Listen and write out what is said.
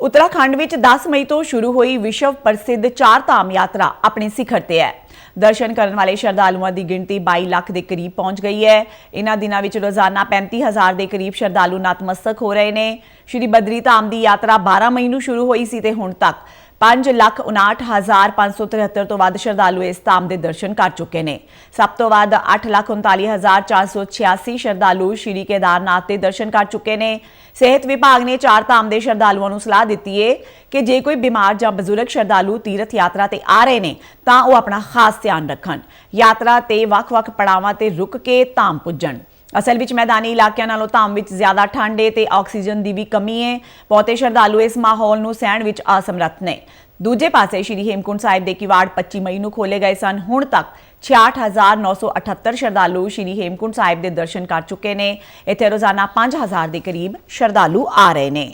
ਉੱਤਰਾਖੰਡ ਵਿੱਚ 10 ਮਈ ਤੋਂ ਸ਼ੁਰੂ ਹੋਈ ਵਿਸ਼ਵ ਪ੍ਰਸਿੱਧ ਚਾਰ ਧਾਮ ਯਾਤਰਾ ਆਪਣੇ ਸਿਖਰ ਤੇ ਹੈ। ਦਰਸ਼ਨ ਕਰਨ ਵਾਲੇ ਸ਼ਰਧਾਲੂਆਂ ਦੀ ਗਿਣਤੀ 22 ਲੱਖ ਦੇ ਕਰੀਬ ਪਹੁੰਚ ਗਈ ਹੈ। ਇਹਨਾਂ ਦਿਨਾਂ ਵਿੱਚ ਰੋਜ਼ਾਨਾ 35000 ਦੇ ਕਰੀਬ ਸ਼ਰਧਾਲੂ ਨਤਮਸਤਕ ਹੋ ਰਹੇ ਨੇ। ਸ਼੍ਰੀ ਬਦਰੀ ਧਾਮ ਦੀ ਯਾਤਰਾ 12 ਮਈ ਨੂੰ ਸ਼ੁਰੂ ਹੋਈ ਸੀ ਤੇ ਹੁਣ ਤੱਕ 559573 ਤੋਂ ਵੱਧ ਸ਼ਰਧਾਲੂ ਇਸ ਧਾਮ ਦੇ ਦਰਸ਼ਨ ਕਰ ਚੁੱਕੇ ਨੇ। ਸਭ ਤੋਂ ਵੱਧ 839486 ਸ਼ਰਧਾਲੂ ਸ਼੍ਰੀ ਕੇਦਾਰਨਾਥ ਦੇ ਦਰਸ਼ਨ ਕਰ ਚੁੱਕੇ ਨੇ। ਸਿਹਤ ਵਿਭਾਗ ਨੇ ਚਾਰ ਧਾਮ ਦੇ ਸ਼ਰਧਾਲੂਆਂ ਨੂੰ ਸਲਾਹ ਦਿੱਤੀ ਹੈ ਕਿ ਜੇ ਕੋਈ ਬਿਮਾਰ ਜਾਂ ਬਜ਼ੁਰਗ ਸ਼ਰਧਾਲੂ ਤੀਰਥ ਯਾਤਰਾ ਤੇ ਆ ਰਹੇ ਨੇ, ਤਾਂ ਉਹ ਆਪਣਾ ਖਾਸ ਧਿਆਨ ਰੱਖਣ। ਯਾਤਰਾ ਤੇ ਵੱਖ-ਵੱਖ ਪੜਾਵਾਂ ਤੇ ਰੁਕ ਕੇ ਧਾਮ ਪੁੱਜਣ। ਅਸਲ ਵਿੱਚ ਮੈਦਾਨੀ ਇਲਾਕਿਆਂ ਨਾਲੋਂ ਧਾਮ ਵਿੱਚ ਜ਼ਿਆਦਾ ਠੰਡ ਏ ਤੇ ਆਕਸੀਜਨ ਦੀ ਵੀ ਕਮੀ ਏ। ਬਹੁਤੇ ਸ਼ਰਧਾਲੂ ਇਸ ਮਾਹੌਲ ਨੂੰ ਸਹਿਣ ਵਿੱਚ ਅਸਮਰੱਥ ਨੇ। ਦੂਜੇ ਪਾਸੇ ਸ਼੍ਰੀ ਹੇਮਕੁੰਟ ਸਾਹਿਬ ਦੇ ਕਿਵਾੜ 25 ਮਈ ਨੂੰ ਖੋਲੇ ਗਏ ਸਨ। ਹੁਣ ਤੱਕ 66978 ਸ਼ਰਧਾਲੂ ਸ਼੍ਰੀ ਹੇਮਕੁੰਟ ਸਾਹਿਬ ਦੇ ਦਰਸ਼ਨ ਕਰ ਚੁੱਕੇ ਨੇ। ਇੱਥੇ ਰੋਜ਼ਾਨਾ 5000 ਦੇ ਕਰੀਬ ਸ਼ਰਧਾਲੂ ਆ ਰਹੇ ਨੇ।